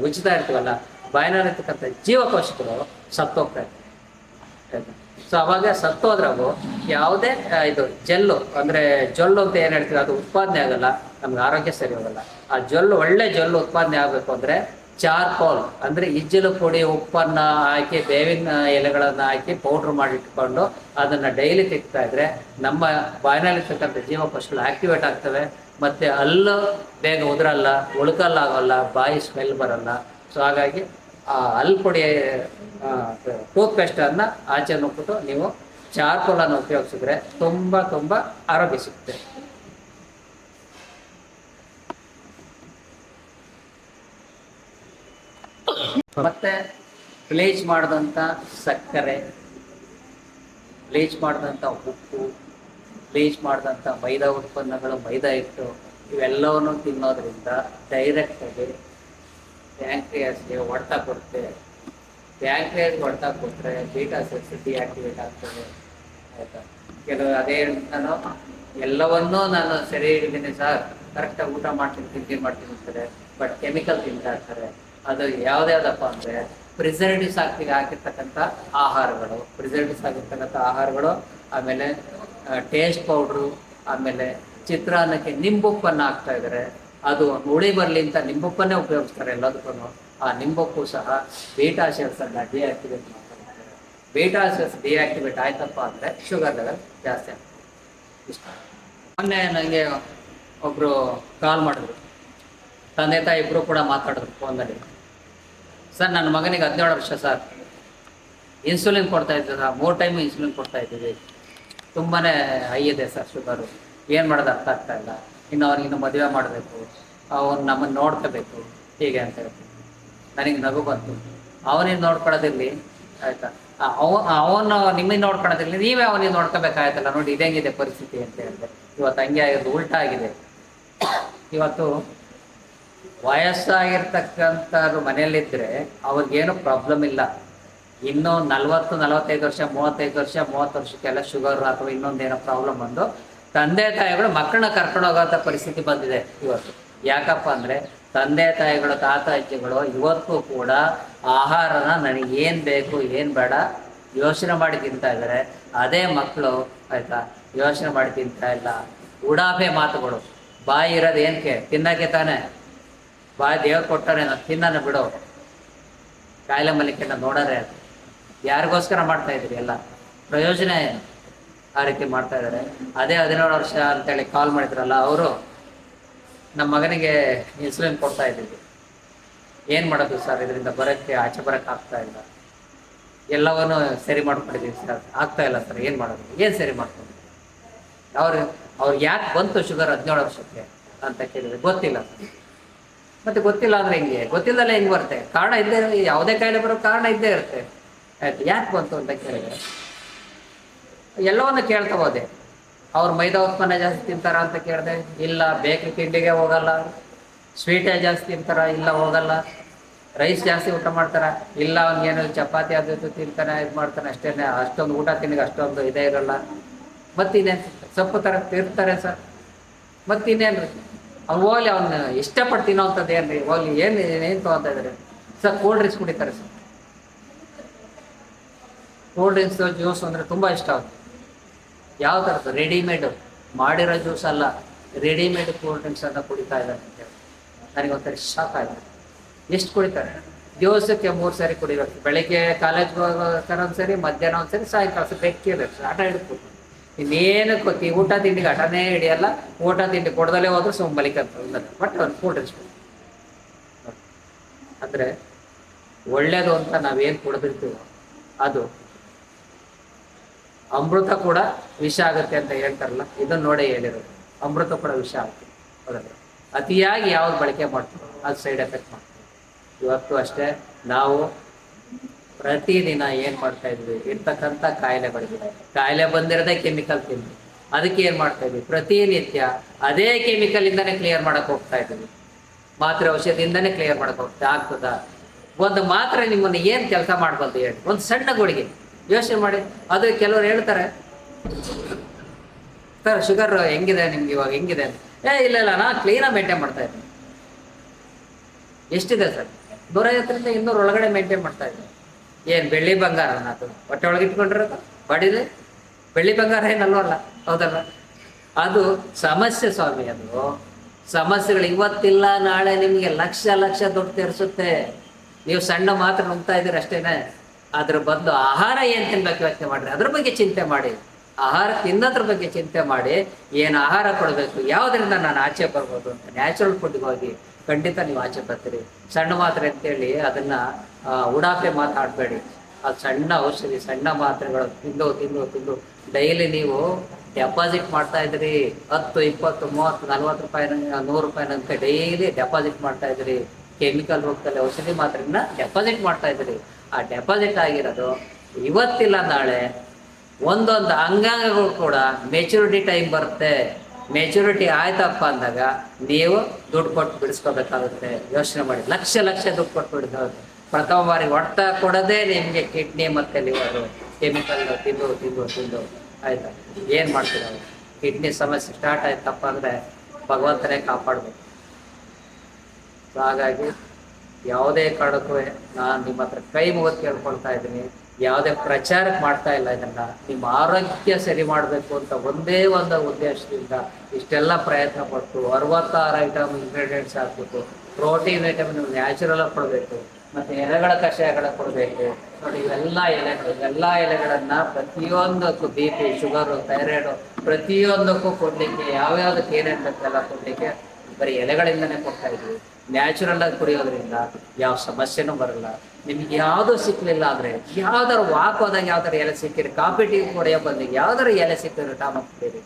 ಉಚಿತ ಇರ್ತೀವಲ್ಲ, ಬಾಯಿನಲ್ಲಿರ್ತಕ್ಕಂಥ ಜೀವಕೋಶಗಳು ಸತ್ತೋಗ್ತಾ ಇರ್ತವೆ. ಸೊ ಅವಾಗ ಸತ್ತೋದ್ರಾಗು ಯಾವುದೇ ಇದು ಜೆಲ್ಲು, ಅಂದ್ರೆ ಜೊಲ್ಲು ಅಂತ ಏನು ಹೇಳ್ತೀವಿ, ಅದು ಉತ್ಪಾದನೆ ಆಗಲ್ಲ. ನಮ್ಗೆ ಆರೋಗ್ಯ ಸರಿ ಹೋಗಲ್ಲ. ಆ ಜೊಲ್ಲು, ಒಳ್ಳೆ ಜೊಲ್ಲು ಉತ್ಪಾದನೆ ಆಗಬೇಕು ಅಂದ್ರೆ ಚಾರ್ಕೋಲ್, ಅಂದ್ರೆ ಇಜ್ಜಲು ಪುಡಿ, ಉಪ್ಪನ್ನ ಹಾಕಿ, ಬೇವಿನ ಎಲೆಗಳನ್ನು ಹಾಕಿ ಪೌಡ್ರ್ ಮಾಡಿಟ್ಕೊಂಡು ಅದನ್ನ ಡೈಲಿ ತೆಗ್ತಾ ಇದ್ರೆ ನಮ್ಮ ಬಾಯಿನಲ್ಲಿರ್ತಕ್ಕಂಥ ಜೀವಕೋಶಗಳು ಆಕ್ಟಿವೇಟ್ ಆಗ್ತವೆ. ಮತ್ತೆ ಅಲ್ಲು ಬೇಗ ಉದುರಲ್ಲ ಉಳ್ಕಲ್ಲಾಗಲ್ಲ ಬಾಯಿ ಸ್ಮೆಲ್ ಬರಲ್ಲ. ಸೊ ಹಾಗಾಗಿ ಆ ಹಲ್ಲು ಪುಡಿ ಟೂತ್ ಪೇಸ್ಟ್ ಅನ್ನ ಆಚೆ ನುಗ್ಬಿಟ್ಟು ನೀವು ಚಾರ್ಕೋಲನ್ನು ಉಪಯೋಗಿಸಿದ್ರೆ ತುಂಬಾ ತುಂಬಾ ಆರೋಗ್ಯ ಸಿಗುತ್ತೆ. ಮತ್ತೆ ಪ್ಲೇಜ್ ಮಾಡಿದಂಥ ಸಕ್ಕರೆ ಪ್ಲೇಜ್ ಮಾಡಿದಂಥ ಉಪ್ಪು ಪ್ಲೇಜ್ ಮಾಡಿದಂಥ ಮೈದಾ ಉತ್ಪನ್ನಗಳು, ಮೈದಾ ಹಿಟ್ಟು ಇವೆಲ್ಲವನ್ನು ತಿನ್ನೋದ್ರಿಂದ ಡೈರೆಕ್ಟಾಗಿ ಪ್ಯಾಂಕ್ರಿಯಾಸ್ಗೆ ಹೊಡೆತ ಕೊಡುತ್ತೆ. ಪ್ಯಾಂಕ್ರಿಯಾಸ್ ಹೊಡೆತ ಕೊಟ್ಟರೆ ಬೀಟಾ ಸೆಲ್ಸ್ ಡಿಆಕ್ಟಿವೇಟ್ ಆಗ್ತದೆ. ಆಯಿತಾ? ಕೆಲವು ಅದೇ ನಾನು ಎಲ್ಲವನ್ನೂ ನಾನು ಸರಿ ಹಿಡಿದೀನಿ ಸರ್ ಕರೆಕ್ಟಾಗಿ ಊಟ ಮಾಡ್ತೀನಿ, ತಿಂಡಿ ಮಾಡ್ತೀನಿ ಅಂತಾರೆ ಬಟ್ ಕೆಮಿಕಲ್ ತಿಂತಾ ಇರ್ತಾರೆ. ಅದು ಯಾವ್ದ್ಯಾವ್ದಪ್ಪ ಅಂದ್ರೆ ಪ್ರಿಸರ್ವೇಟಿವ್ಸ್ ಹಾಕಿ ಹಾಕಿರ್ತಕ್ಕಂಥ ಆಹಾರಗಳು. ಪ್ರಿಸರ್ವೇಟಿವ್ಸ್ ಆಗಿರ್ತಕ್ಕಂಥ ಆಹಾರಗಳು, ಆಮೇಲೆ ಟೇಸ್ಟ್ ಪೌಡ್ರು ಆಮೇಲೆ ಚಿತ್ರಾನ್ನಕ್ಕೆ ನಿಂಬುಪ್ಪನ್ನು ಹಾಕ್ತಾ ಇದ್ದಾರೆ ಅದು ಹುಳಿ ಬರಲಿ ಅಂತ ನಿಂಬುಪ್ಪನ್ನೇ ಉಪಯೋಗಿಸ್ತಾರೆ ಎಲ್ಲದಕ್ಕೂ ಆ ನಿಂಬುಪ್ಪು ಸಹ ಬೀಟಾ ಸೆಲ್ಸ್ ಅನ್ನ ಡಿಆಕ್ಟಿವೇಟ್ ಮಾಡ್ತಾರೆ. ಬೀಟಾ ಸೆಲ್ಸ್ ಡಿಆಕ್ಟಿವೇಟ್ ಆಯ್ತಪ್ಪ ಅಂದ್ರೆ ಶುಗರ್ ಲೆವೆಲ್ ಜಾಸ್ತಿ ಆಗ್ತದೆ. ಇಷ್ಟ. ಮೊನ್ನೆ ನನಗೆ ಒಬ್ಬರು ಕಾಲ್ ಮಾಡಿದ್ರು. ತಂದೆ ತಾಯಿ ಇಬ್ರು ಕೂಡ ಮಾತಾಡಿದ್ರು ಫೋನಲ್ಲಿ ಸರ್, ನನ್ನ ಮಗನಿಗೆ ಹದಿನೇಳು ವರ್ಷ ಸರ್. ಇನ್ಸುಲಿನ್ ಕೊಡ್ತಾ ಇದ್ದೀವಿ ಸರ್ ಮೂರು ಟೈಮ್ ಇನ್ಸುಲಿನ್ ಕೊಡ್ತಾ ಇದ್ದೀವಿ. ತುಂಬಾ ಹೈ ಇದೆ ಸರ್ ಶುಗರು ಏನು ಮಾಡೋದು ಅರ್ಥ ಆಗ್ತಾ ಇಲ್ಲ. ಇನ್ನು ಅವ್ನಿಗಿನ್ನು ಮದುವೆ ಮಾಡಬೇಕು. ಅವನು ನಮ್ಮನ್ನು ನೋಡ್ಕೋಬೇಕು. ಹೀಗೆ ಅಂತ ಹೇಳ್ತೀನಿ ನನಗೆ ನಗು ಬಂತು. ಅವನಿಗೆ ನೋಡ್ಕೊಳ್ಳೋದಿರಲಿ. ಆಯ್ತಾ? ಅವ ಅವನು ನಿಮ್ಮನ್ನ ನೋಡ್ಕೊಳ್ಳೋದಿರಲಿ. ನೀವೇ ಅವನಿಗೆ ನೋಡ್ಕೋಬೇಕಾಯ್ತಲ್ಲ. ನೋಡಿ ಇದಂಗಿದೆ ಪರಿಸ್ಥಿತಿ ಅಂತ ಹೇಳಿದೆ. ಇವತ್ತು ಹಂಗೆ ಆಗಿರೋದು ಉಲ್ಟಾ ಆಗಿದೆ. ಇವತ್ತು ವಯಸ್ಸಾಗಿರ್ತಕ್ಕಂಥವ್ರು ಮನೆಯಲ್ಲಿದ್ದರೆ ಅವ್ರಿಗೇನು ಪ್ರಾಬ್ಲಮ್ ಇಲ್ಲ. ಇನ್ನೂ ನಲ್ವತ್ತು, ನಲವತ್ತೈದು ವರ್ಷ, ಮೂವತ್ತೈದು ವರ್ಷ, ಮೂವತ್ತು ವರ್ಷಕ್ಕೆಲ್ಲ ಶುಗರ್ ಅಥವಾ ಇನ್ನೊಂದೇನೋ ಪ್ರಾಬ್ಲಮ್ ಬಂದು ತಂದೆ, ತಾಯಿಗಳು ಮಕ್ಕಳನ್ನ ಕರ್ಕೊಂಡು ಹೋಗೋಂಥ ಪರಿಸ್ಥಿತಿ ಬಂದಿದೆ ಇವತ್ತು. ಯಾಕಪ್ಪ ಅಂದರೆ ತಂದೆ, ತಾಯಿಗಳು, ತಾತ, ಅಜ್ಜಿಗಳು ಇವತ್ತು ಕೂಡ ಆಹಾರನ ನನಗೆ ಏನು ಬೇಕು, ಏನು ಬೇಡ ಯೋಚನೆ ಮಾಡಿ ತಿಂತಾ ಇದ್ದಾರೆ ಅದೇ ಮಕ್ಕಳು ಆಯಿತಾ? ಯೋಚನೆ ಮಾಡಿ ತಿಂತಾ ಇಲ್ಲ. ಉಡಾಫೆ ಮಾತುಗಳು. ಬಾಯಿ ಇರೋದು ಏನಕ್ಕೆ ತಿನ್ನಕ್ಕೆ ತಾನೇ? ಬಾಯಿ ದೇವ್ರು ಕೊಟ್ಟಾರೆ ನಾನು ತಿನ್ನನ ಬಿಡು. ಕಾಯಿಲೆ ಮಲಿಕೆನ ನೋಡಾರೆ ಅದು. ಯಾರಿಗೋಸ್ಕರ ಮಾಡ್ತಾ ಇದ್ರಿ ಎಲ್ಲ? ಪ್ರಯೋಜನ ಏನು? ಆ ರೀತಿ ಮಾಡ್ತಾ ಇದ್ದಾರೆ. ಅದೇ ಹದಿನೇಳು ವರ್ಷ ಅಂತೇಳಿ ಕಾಲ್ ಮಾಡಿದ್ರಲ್ಲ ಅವರು ನಮ್ಮ ಮಗನಿಗೆ ಇನ್ಸುಲಿನ್ ಕೊಡ್ತಾ ಇದ್ದೀವಿ ಏನು ಮಾಡೋದು ಸರ್ ಇದರಿಂದ ಬರೋಕ್ಕೆ, ಆಚೆ ಬರೋಕ್ಕೆ ಆಗ್ತಾ ಇಲ್ಲ. ಎಲ್ಲವನ್ನು ಸರಿ ಮಾಡ್ಕೊಂಡಿದ್ದೀವಿ ಸರ್ ಆಗ್ತಾ ಇಲ್ಲ ಸರ್ ಏನು ಮಾಡೋದು? ಏನು ಸರಿ ಮಾಡ್ಕೊಂಡು ಅವ್ರು ಅವ್ರಿಗೆ ಯಾಕೆ ಬಂತು ಶುಗರ್ ಹದಿನೇಳು ವರ್ಷಕ್ಕೆ ಅಂತ ಕೇಳಿದ್ರೆ ಗೊತ್ತಿಲ್ಲ. ಸರ್ ಮತ್ತೆ ಗೊತ್ತಿಲ್ಲ ಅಂದ್ರೆ ಹೆಂಗೆ? ಗೊತ್ತಿಲ್ಲದಲ್ಲ ಹೆಂಗ್ ಬರುತ್ತೆ? ಕಾರಣ ಇದ್ದೇ ಯಾವುದೇ ಕಾಯಿಲೆ ಬರೋ ಕಾರಣ ಇದ್ದೇ ಇರುತ್ತೆ. ಆಯ್ತು, ಯಾಕೆ ಬಂತು ಅಂತ ಕೇಳಿದ್ರೆ, ಎಲ್ಲವನ್ನು ಕೇಳ್ತಾ ಹೋದೆ. ಅವ್ರು ಮೈದಾ ಉತ್ಪನ್ನ ಜಾಸ್ತಿ ತಿಂತಾರ ಅಂತ ಕೇಳಿದೆ. ಇಲ್ಲ ಬೇಕರಿ ತಿಂಡಿಗೆ ಹೋಗಲ್ಲ. ಸ್ವೀಟೇ ಜಾಸ್ತಿ ತಿಂತಾರ? ಇಲ್ಲ, ಹೋಗಲ್ಲ. ರೈಸ್ ಜಾಸ್ತಿ ಊಟ ಮಾಡ್ತಾರ? ಇಲ್ಲ, ಅವ್ನಿಗೇನು ಚಪಾತಿ ಅದು ತಿಂತಾನೆ, ಇದು ಮಾಡ್ತಾನೆ ಅಷ್ಟೇ ಅಷ್ಟೊಂದು ಊಟ ತಿನ್ನಿಗೆ ಅಷ್ಟೊಂದು ಇದೇ ಇರಲ್ಲ. ಮತ್ತಿನ್ನೇನು? ಸೊಪ್ಪು ತರ ತಿರ್ತಾರೆ ಸರ್. ಮತ್ತಿನ್ನೇನು ಅವ್ನು ಹೋಗ್ಲಿ ಅವ್ನು ಇಷ್ಟಪಟ್ಟು ತಿನ್ನೋವಂಥದ್ದು ಏನು ರೀ ಹೋಗ್ಲಿ, ಏನು ಏನು ತೊಗೊತಾ ಇದ್ದಾರೆ ಸರ್ ಕೋಲ್ಡ್ ಡ್ರಿಂಕ್ಸ್ ಕುಡಿತಾರೆ ಸರ್. ಕೋಲ್ಡ್ ಡ್ರಿಂಕ್ಸ್ ಜ್ಯೂಸ್ ಅಂದರೆ ತುಂಬ ಇಷ್ಟ ಆಗುತ್ತೆ ಯಾವ ಥರದ್ದು ರೆಡಿಮೇಡು ಮಾಡಿರೋ ಜ್ಯೂಸ್ ಅಲ್ಲ ರೆಡಿಮೇಡ್ ಕೋಲ್ಡ್ ಡ್ರಿಂಕ್ಸ್ ಅನ್ನ ಕುಡಿತಾ ಇದ್ದಾರೆ ಅಂತ ಹೇಳಿ ನನಗೆ ಒಂಥರ ಶಾಕ್ ಆಯಿತು. ಎಷ್ಟು ಕುಡಿತಾರೆ? ದಿವಸಕ್ಕೆ ಮೂರು ಸಾರಿ ಕುಡಿಬೇಕು. ಬೆಳಗ್ಗೆ ಕಾಲೇಜ್ಗೆ ಹೋಗೋಕ್ಕಾರ ಒಂದ್ಸರಿ, ಮಧ್ಯಾಹ್ನ ಒಂದ್ಸರಿ, ಸಾಯಂಕಾಲ ಸರಿ ಬೆಕ್ಕೇ ಬೇಕು ಆಟ ಹಿಡ್ಕೊಂಡು ಇನ್ನೇನು ಗೊತ್ತಿ ಊಟ ತಿಂಡಿಗೆ ಘಟನೆ ಹಿಡಿಯಲ್ಲ ಊಟ ತಿಂಡಿ ಕೊಡದಲ್ಲೇ ಹೋದ್ರೆ ಸುಮ್ಮ ಮಲಿಕಂತ ಬಟ್ ಅವ್ರು ಫುಲ್ ರೆಸ್ಪೆಕ್ಟ್ ಅಂದರೆ ಒಳ್ಳೇದು ಅಂತ ನಾವೇನು ಕುಡಿದಿರ್ತೀವೋ, ಅದು. ಅಮೃತ ಕೂಡ ವಿಷ ಆಗುತ್ತೆ ಅಂತ ಹೇಳ್ತಾರಲ್ಲ ಇದನ್ನ ನೋಡೇ ಹೇಳಿರೋದು. ಅಮೃತ ಕೂಡ ವಿಷ ಆಗುತ್ತೆ. ಹೌದಲ್ಲ ಅತಿಯಾಗಿ ಯಾವ್ದು ಬಳಕೆ ಮಾಡ್ತೀವೋ, ಅದು ಸೈಡ್ ಎಫೆಕ್ಟ್ ಮಾಡ್ತೀವಿ. ಇವತ್ತು ಅಷ್ಟೇ ನಾವು ಪ್ರತಿದಿನ ಏನು ಮಾಡ್ತಾ ಇದ್ವಿ? ಇರ್ತಕ್ಕಂಥ ಕಾಯಿಲೆಗಳಿಗೆ ಕಾಯಿಲೆ ಬಂದಿರೋದೇ ಕೆಮಿಕಲ್ ತಿಂದು. ಅದಕ್ಕೆ ಏನು ಮಾಡ್ತಾ ಇದ್ವಿ? ಪ್ರತಿನಿತ್ಯ ಅದೇ ಕೆಮಿಕಲ್ ಇಂದಾನೆ ಕ್ಲಿಯರ್ ಮಾಡಕ್ ಹೋಗ್ತಾ ಇದ್ವಿ. ಮಾತ್ರೆ ಔಷಧಿಯಿಂದನೇ ಕ್ಲಿಯರ್ ಮಾಡಕ್ ಹೋಗ್ತಾ ಆಗ್ತದ? ಒಂದು ಮಾತ್ರೆ ನಿಮ್ಮನ್ನು ಏನು ಕೆಲಸ ಮಾಡ್ಬಲ್ದು ಹೇಳಿ. ಒಂದು ಸಣ್ಣ ಗುಳಿಗೆ. ಯೋಚನೆ ಮಾಡಿ. ಅದು ಕೆಲವರು ಹೇಳ್ತಾರೆ. ಸರ್ ಶುಗರ್ ಹೆಂಗಿದೆ? ನಿಮ್ಗೆ ಇವಾಗ ಹೆಂಗಿದೆ? ಏ, ಇಲ್ಲ ಇಲ್ಲ, ನಾ ಕ್ಲೀನಾಗಿ ಮೇಂಟೈನ್ ಮಾಡ್ತಾ ಇದ್ದೀನಿ. ಎಷ್ಟಿದೆ ಸರ್? ನೂರೈವತ್ತರಿಂದ ಇನ್ನೂರ ಒಳಗಡೆ ಮೇಂಟೈನ್ ಮಾಡ್ತಾ ಇದ್ದೀನಿ. ಏನು ಬೆಳ್ಳಿ ಬಂಗಾರ ಅದು? ಹೊಟ್ಟೆ ಒಳಗೆ ಇಟ್ಕೊಂಡಿರೋದು? ಬಡಿದೆ? ಬೆಳ್ಳಿ ಬಂಗಾರ ಏನಲ್ವಲ್ಲ ಹೌದಲ್ಲ? ಅದು ಸಮಸ್ಯೆ ಸ್ವಾಮಿ ಅದು. ಸಮಸ್ಯೆಗಳು ಇವತ್ತಿಲ್ಲ, ನಾಳೆ ನಿಮಗೆ ಲಕ್ಷ ಲಕ್ಷ ದುಡ್ಡು ತೆರಿಸುತ್ತೆ. ನೀವು ಸಣ್ಣ ಮಾತ್ರ ನುಗ್ತಾ ಇದ್ದೀರಿ ಅಷ್ಟೇನೆ. ಅದ್ರ ಬದಲು ಆಹಾರ ಏನ್ ತಿನ್ಬೇಕು ಯೋಚನೆ ಮಾಡ್ರಿ? ಅದ್ರ ಬಗ್ಗೆ ಚಿಂತೆ ಮಾಡಿ. ಆಹಾರ ತಿನ್ನೋದ್ರ ಬಗ್ಗೆ ಚಿಂತೆ ಮಾಡಿ. ಏನು ಆಹಾರ ಕೊಡಬೇಕು? ಯಾವುದರಿಂದ ನಾನು ಆಚೆ ಬರ್ಬೋದು ಅಂತ ನ್ಯಾಚುರಲ್ ಫುಡ್ಗೆ ಹೋಗಿ ಖಂಡಿತ ನೀವು ಆಚೆ ಬರ್ತೀರಿ. ಸಣ್ಣ ಮಾತ್ರೆ ಅಂತೇಳಿ ಅದನ್ನ ಉಡಾಫೆ ಮಾತಾಡಬೇಡಿ. ಅದು ಸಣ್ಣ ಔಷಧಿ, ಸಣ್ಣ ಮಾತ್ರೆಗಳು ತಿಂದು ತಿಂದು ತಿಂದು ಡೈಲಿ ನೀವು ಡೆಪಾಸಿಟ್ ಮಾಡ್ತಾ ಇದ್ರಿ. ಹತ್ತು, ಇಪ್ಪತ್ತು, ಮೂವತ್ತು, ನಲ್ವತ್ತು ರೂಪಾಯಿ, ನೂರು ರೂಪಾಯಿನಂತೆ ಡೈಲಿ ಡೆಪಾಸಿಟ್ ಮಾಡ್ತಾ ಇದ್ರಿ. ಕೆಮಿಕಲ್ ರೂಪದಲ್ಲಿ ಔಷಧಿ ಮಾತ್ರೆನ ಡೆಪಾಸಿಟ್ ಮಾಡ್ತಾ ಇದ್ರಿ. ಆ ಡೆಪಾಸಿಟ್ ಆಗಿರೋದು ಇವತ್ತಿಲ್ಲ, ನಾಳೆ ಒಂದೊಂದು ಅಂಗಾಂಗಗಳು ಕೂಡ ಮೆಚುರಿಟಿ ಟೈಮ್ ಬರುತ್ತೆ. ಮೆಚುರಿಟಿ ಆಯ್ತಪ್ಪ ಅಂದಾಗ ನೀವು ದುಡ್ಡು ಕೊಟ್ಟು ಬಿಡಿಸ್ಕೋಬೇಕಾಗುತ್ತೆ. ಯೋಚನೆ ಮಾಡಿ. ಲಕ್ಷ ಲಕ್ಷ ದುಡ್ಡು ಕೊಟ್ಟು ಬಿಡಿಸೋದು ಪ್ರಥಮ ಬಾರಿ ಒಟ್ಟ ಕೊಡದೆ ನಿಮಗೆ ಕಿಡ್ನಿ ಮತ್ತೆ ಲಿವರ್ ಕೆಮಿಕಲ್ ತಿಂದು ತಿಂದು ತಿಂದು ಆಯ್ತಾ? ಏನು ಮಾಡ್ತೀರ ಕಿಡ್ನಿ ಸಮಸ್ಯೆ ಸ್ಟಾರ್ಟ್ ಆಯ್ತಪ್ಪ ಅಂದರೆ ಭಗವಂತನೇ ಕಾಪಾಡಬೇಕು. ಹಾಗಾಗಿ ಯಾವುದೇ ಕಾರಣಕ್ಕೂ ನಾನು ನಿಮ್ಮ ಹತ್ರ ಕೈ ಮುಗಿದು ಕೇಳ್ಕೊಳ್ತಾ ಇದ್ದೀನಿ. ಯಾವುದೇ ಪ್ರಚಾರಕ್ಕೆ ಮಾಡ್ತಾ ಇಲ್ಲ ಇದನ್ನ. ನಿಮ್ಮ ಆರೋಗ್ಯ ಸರಿ ಮಾಡಬೇಕು ಅಂತ ಒಂದೇ ಒಂದು ಉದ್ದೇಶದಿಂದ ಇಷ್ಟೆಲ್ಲ ಪ್ರಯತ್ನ ಪಟ್ಟು ಅರವತ್ತಾರು ಐಟಮ್ ಇಂಗ್ರೀಡಿಯೆಂಟ್ಸ್ ಹಾಕ್ಬೇಕು ಪ್ರೋಟೀನ್ ಐಟಮ್ ನೀವು ನ್ಯಾಚುರಲ್ ಕೊಡಬೇಕು. ಮತ್ತೆ ಎಲೆಗಳ ಕಷಾಯಗಳ ಕೊಡಬೇಕು. ನೋಡಿ, ಇವೆಲ್ಲ ಎಲೆಗಳು ಇವೆಲ್ಲ ಎಲೆಗಳನ್ನ ಪ್ರತಿಯೊಂದಕ್ಕೂ ಬಿ ಪಿ ಶುಗರು ಥೈರಾಯ್ಡು ಪ್ರತಿಯೊಂದಕ್ಕೂ ಕೊಡ್ಲಿಕ್ಕೆ ಯಾವ್ಯಾವ್ದಕ್ಕೆ ಏನೇನು ಬೇಕೆಲ್ಲ ಕೊಡ್ಲಿಕ್ಕೆ ಬರೀ ಎಲೆಗಳಿಂದನೇ ಕೊಡ್ತಾ ಇದ್ವಿ ನ್ಯಾಚುರಲ್ ಆಗಿ ಕುಡಿಯೋದ್ರಿಂದ ಯಾವ ಸಮಸ್ಯೆನೂ ಬರಲ್ಲ. ನಿಮ್ಗೆ ಯಾವುದು ಸಿಕ್ಕಲಿಲ್ಲ ಅಂದ್ರೆ ಯಾವ್ದಾರು ವಾಕ್ ಹೋದಾಗ ಯಾವ್ದಾರು ಎಲೆ ಸಿಕ್ಕಿರಿ ಕಾಫಿ, ಟೀ ಕುಡಿಯೋ ಬಂದಿಗೆ ಯಾವ್ದಾರು ಎಲೆ ಸಿಕ್ಕಿದ್ರೆ ಟಾಮ ಕುಡೀರಿ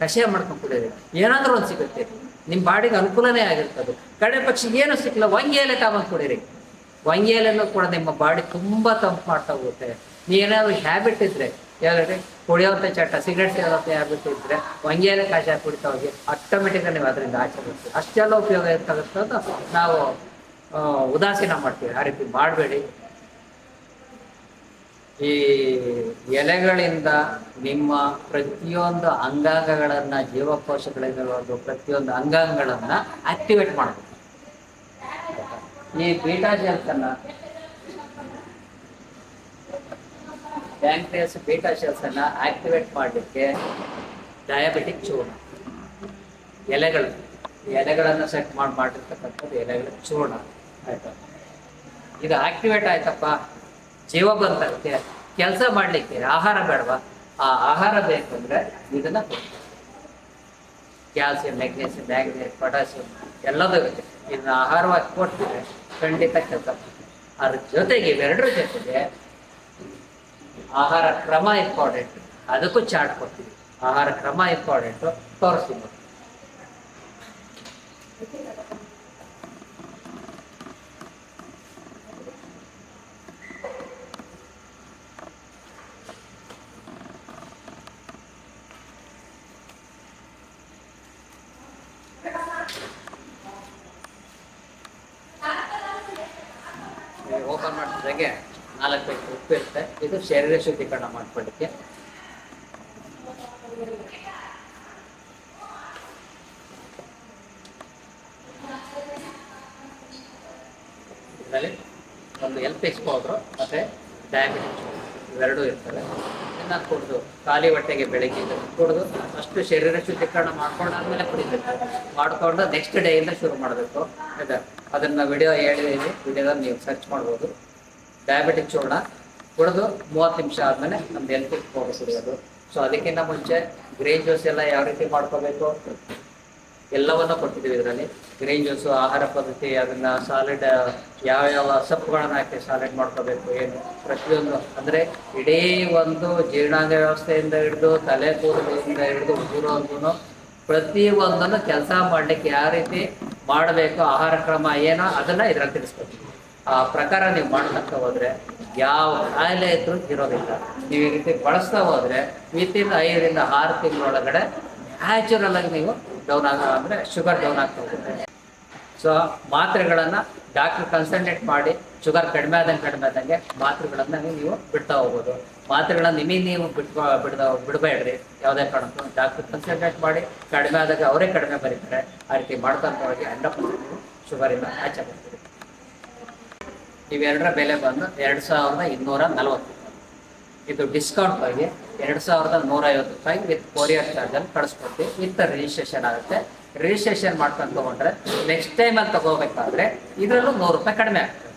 ಕಷಾಯ ಮಾಡ್ಕೊಂಡು ಕುಡೀರಿ. ಏನಾದ್ರೂ ಒಂದು ಸಿಗುತ್ತೆ. ನಿಮ್ಮ ಬಾಡಿಗೆ ಅನುಕೂಲನೇ ಆಗಿರ್ತದೆ. ಕಡೆ ಪಕ್ಷ ಏನು ಸಿಕ್ಕಲ್ಲ ಒಂಗೆ ಎಲೆ ಟಾಮ ಕುಡೀರಿ ವಂಗಿ ಎಲೆನೂ ಕೂಡ ನಿಮ್ಮ ಬಾಡಿ ತುಂಬಾ ತಂಪು ಮಾಡ್ತಾ ಹೋಗುತ್ತೆ. ನೀವೇನಾದ್ರು ಹ್ಯಾಬಿಟ್ ಇದ್ರೆ, ಯಾವ್ದಾದ್ರೆ ಕುಡಿಯೋಂಥ ಚಟ ಸಿಗರೆಟ್ ಸೇರೋಂಥ ಹ್ಯಾಬಿಟ್ ಇದ್ರೆ ವಂಗಿ ಎಲೆ ಕಷಾಯ ಕುಡಿತಾ ಹೋಗಿ ಆಟೋಮೆಟಿಕ್ ನೀವು ಅದರಿಂದ ಆಚೆ ಬರ್ತೀವಿ ಅಷ್ಟೆಲ್ಲ ಉಪಯೋಗ ಇರ್ತಕ್ಕಂಥದ್ದು ನಾವು ಉದಾಸೀನ ಮಾಡ್ತೀವಿ. ಆ ರೀತಿ ಮಾಡಬೇಡಿ. ಈ ಎಲೆಗಳಿಂದ ನಿಮ್ಮ ಪ್ರತಿಯೊಂದು ಅಂಗಾಂಗಗಳನ್ನ, ಜೀವಕೋಶಗಳಿಂದ ಪ್ರತಿಯೊಂದು ಅಂಗಾಂಗಗಳನ್ನ ಆಕ್ಟಿವೇಟ್ ಮಾಡಬೇಕು. ಈ ಅಂತಲ್ಲ ಅನ್ನ ಪ್ಯಾಂಕ್ರಿಯಸ್ ಸೆಲ್ಸ್ ಅನ್ನ ಆಕ್ಟಿವೇಟ್ ಮಾಡಲಿಕ್ಕೆ ಡಯಾಬಿಟಿಕ್ ಚೂರ್ಣ. ಎಲೆಗಳು. ಎಲೆಗಳನ್ನು ಸೆಟ್ ಮಾಡಿ ಮಾಡಿರ್ತಕ್ಕಂಥದ್ದು ಎಲೆಗಳ ಚೂರ್ಣ. ಆಯ್ತಾ? ಇದು ಆಕ್ಟಿವೇಟ್ ಆಯ್ತಪ್ಪ. ಜೀವ ಬಂತಕ್ಕೆ ಕೆಲಸ ಮಾಡಲಿಕ್ಕೆ ಆಹಾರ ಬೇಡವಾ? ಆ ಆಹಾರ ಬೇಕು ಅಂದ್ರೆ ಇದನ್ನ ಕ್ಯಾಲ್ಸಿಯಂ ಮೆಗ್ನೀಸಿಯಂ ಮ್ಯಾಗ್ನೇಸ್ ಪೊಟ್ಯಾಸಿಯಂ ಎಲ್ಲದೂ ಇರುತ್ತೆ. ಇದನ್ನ ಆಹಾರವಾಗಿ ಕೊಡ್ತಿದ್ರೆ ಖಂಡಿತ ಕೆಲಸ. ಅದ್ರ ಜೊತೆಗೆ ಇವೆರಡರ ಜೊತೆಗೆ ಆಹಾರ ಕ್ರಮ ಇಂಪಾರ್ಟೆಂಟ್ ಅದಕ್ಕೂ ಚಾರ್ಟ್ ಕೊಡ್ತೀವಿ. ಆಹಾರ ಕ್ರಮ ಇಂಪಾರ್ಟೆಂಟು ತೋರಿಸ್ತೀನಿ ಓಪನ್ ಮಾಡಿದ್ರೆ ನಾಲ್ಕು ಪೈಸೆ ಉಪ್ಪು ಇರುತ್ತೆ. ಇದು ಶರೀರ ಶುದ್ಧೀಕರಣ ಮಾಡ್ಕೊಳ್ಳಿಕ್ಕೆ. ಇದರಲ್ಲಿ ಒಂದು ಎಲ್ ಪಿ ಎಕ್ಸ್ ಪೌಡ್ರು ಮತ್ತು ಡಯಾಬಿಟಿಸ್ ಇವೆರಡೂ ಇರ್ತವೆ. ಕುಡಿದು, ಖಾಲಿ ಹೊಟ್ಟೆಗೆ ಬೆಳಿಗ್ಗೆ ಕುಡಿದು, ಅಷ್ಟು ಶರೀರ ಶುದ್ಧೀಕರಣ ಮಾಡ್ಕೊಂಡಾದ್ಮೇಲೆ ಕುಡಿಬೇಕು. ಮಾಡ್ಕೊಂಡು ನೆಕ್ಸ್ಟ್ ಡೇ ಇಂದ ಶುರು ಮಾಡಬೇಕು. ಆಯ್ತಾ ಅದನ್ನ ವಿಡಿಯೋ ಹೇಳಿದ್ದೀನಿ ವಿಡಿಯೋದಲ್ಲಿ ನೀವು ಸರ್ಚ್ ಮಾಡ್ಬೋದು. ಡಯಾಬಿಟಿಕ್ ಚೂರ್ಣ ಕುಡಿದು ಮೂವತ್ತು ನಿಮಿಷ ಆದಮೇಲೆ ನಮ್ದು ಹೆಲ್ತ್ ಫೋಕಸ್ ಇರೋದು ಸೊ ಅದಕ್ಕಿಂತ ಮುಂಚೆ ಗ್ರೀನ್ ಜ್ಯೂಸ್ ಎಲ್ಲ ಯಾವ ರೀತಿ ಮಾಡ್ಕೋಬೇಕು? ಎಲ್ಲವನ್ನೂ ಕೊಟ್ಟಿದ್ದೀವಿ ಇದರಲ್ಲಿ. ಗ್ರೀನ್ ಜ್ಯೂಸು ಆಹಾರ ಪದ್ಧತಿ, ಅದನ್ನ ಸಾಲಿಡ್ ಯಾವ ಯಾವ ಸೊಪ್ಪುಗಳನ್ನ ಹಾಕಿ ಸಾಲಿಡ್ ಮಾಡ್ಕೋಬೇಕು, ಏನು? ಪ್ರತಿಯೊಂದು. ಅಂದ್ರೆ ಇಡೀ ಒಂದು ಜೀರ್ಣಾಂಗ ವ್ಯವಸ್ಥೆಯಿಂದ ಹಿಡಿದು ತಲೆ ಕೂದಲಿಂದ ಹಿಡಿದು ಊರೋವರೆಗೂ ಪ್ರತಿ ಒಂದನ್ನು ಕೆಲಸ ಮಾಡ್ಲಿಕ್ಕೆ ಯಾವ ರೀತಿ ಮಾಡಬೇಕು, ಆಹಾರ ಕ್ರಮ ಏನೋ, ಅದನ್ನು ಇದ್ರಲ್ಲಿ ತಿಳಿಸ್ಬೇಕು. ಆ ಪ್ರಕಾರ ನೀವು ಮಾಡ್ತಕ್ಕ ಹೋದ್ರೆ ಯಾವ ಕಾಯಿಲೆ ಇದ್ರೂ ಇರೋದಿಲ್ಲ. ನೀವು ಈ ರೀತಿ ಬಳಸ್ತಾ ಹೋದ್ರೆ ವಿತಿನ್ ಐದರಿಂದ ಆರು ತಿಂಗಳೊಳಗಡೆ ನ್ಯಾಚುರಲ್ ಆಗಿ ನೀವು ಡೌನ್ ಆಗ, ಅಂದರೆ ಶುಗರ್ ಡೌನ್ ಆಗ್ತಾ ಹೋಗುತ್ತೆ. ಸೊ ಮಾತ್ರೆಗಳನ್ನು ಡಾಕ್ಟರ್ ಕನ್ಸಲ್ಟೇಟ್ ಮಾಡಿ ಶುಗರ್ ಕಡಿಮೆ ಆದಂಗೆ ಕಡಿಮೆ ಆದಂಗೆ ಮಾತ್ರೆಗಳನ್ನ ನೀವು ಬಿಡ್ತಾ ಹೋಗ್ಬೋದು. ಮಾತ್ರೆಗಳನ್ನ ನಿಮಗೆ ನೀವು ಬಿಟ್ಕೊ, ಬಿಡ್ದ, ಬಿಡಬೇಡ್ರಿ. ಯಾವುದೇ ಕಾರಣಕ್ಕೂ ಡಾಕ್ಟರ್ ಕನ್ಸಲ್ಟೇಟ್ ಮಾಡಿ, ಕಡಿಮೆ ಆದಾಗ ಅವರೇ ಕಡಿಮೆ ಬರೀತಾರೆ. ಆ ರೀತಿ ಮಾಡ್ಕೊಂತ ಹೋಗಿ ಹಂಡ್ರೆಡ್ ಪರ್ಸೆಂಟ್ ನೀವು ಶುಗರಿಂದ ಆಚೆ ಬರ್ತೀರಿ. ಇವೆರಡರ ಬೆಲೆ ಬಂದು ಎರಡು ಸಾವಿರದ ಇನ್ನೂರ ನಲವತ್ತು. ಇದು ಡಿಸ್ಕೌಂಟ್ ಆಗಿ ಎರಡು ಸಾವಿರದ ನೂರ ಐವತ್ತು ರೂಪಾಯಿ ವಿತ್ ಕೊರಿಯರ್ ಚಾರ್ಜಲ್ಲಿ ಕಳಿಸ್ಕೊಡ್ತೀವಿ. ವಿತ್ ರಿಜಿಸ್ಟ್ರೇಷನ್ ಆಗುತ್ತೆ. ರಿಜಿಸ್ಟ್ರೇಷನ್ ಮಾಡ್ಕೊಂಡು ತಗೊಂಡ್ರೆ ನೆಕ್ಸ್ಟ್ ಟೈಮಲ್ಲಿ ತಗೋಬೇಕಾದ್ರೆ ಇದರಲ್ಲೂ ನೂರು ರೂಪಾಯಿ ಕಡಿಮೆ ಆಗ್ತದೆ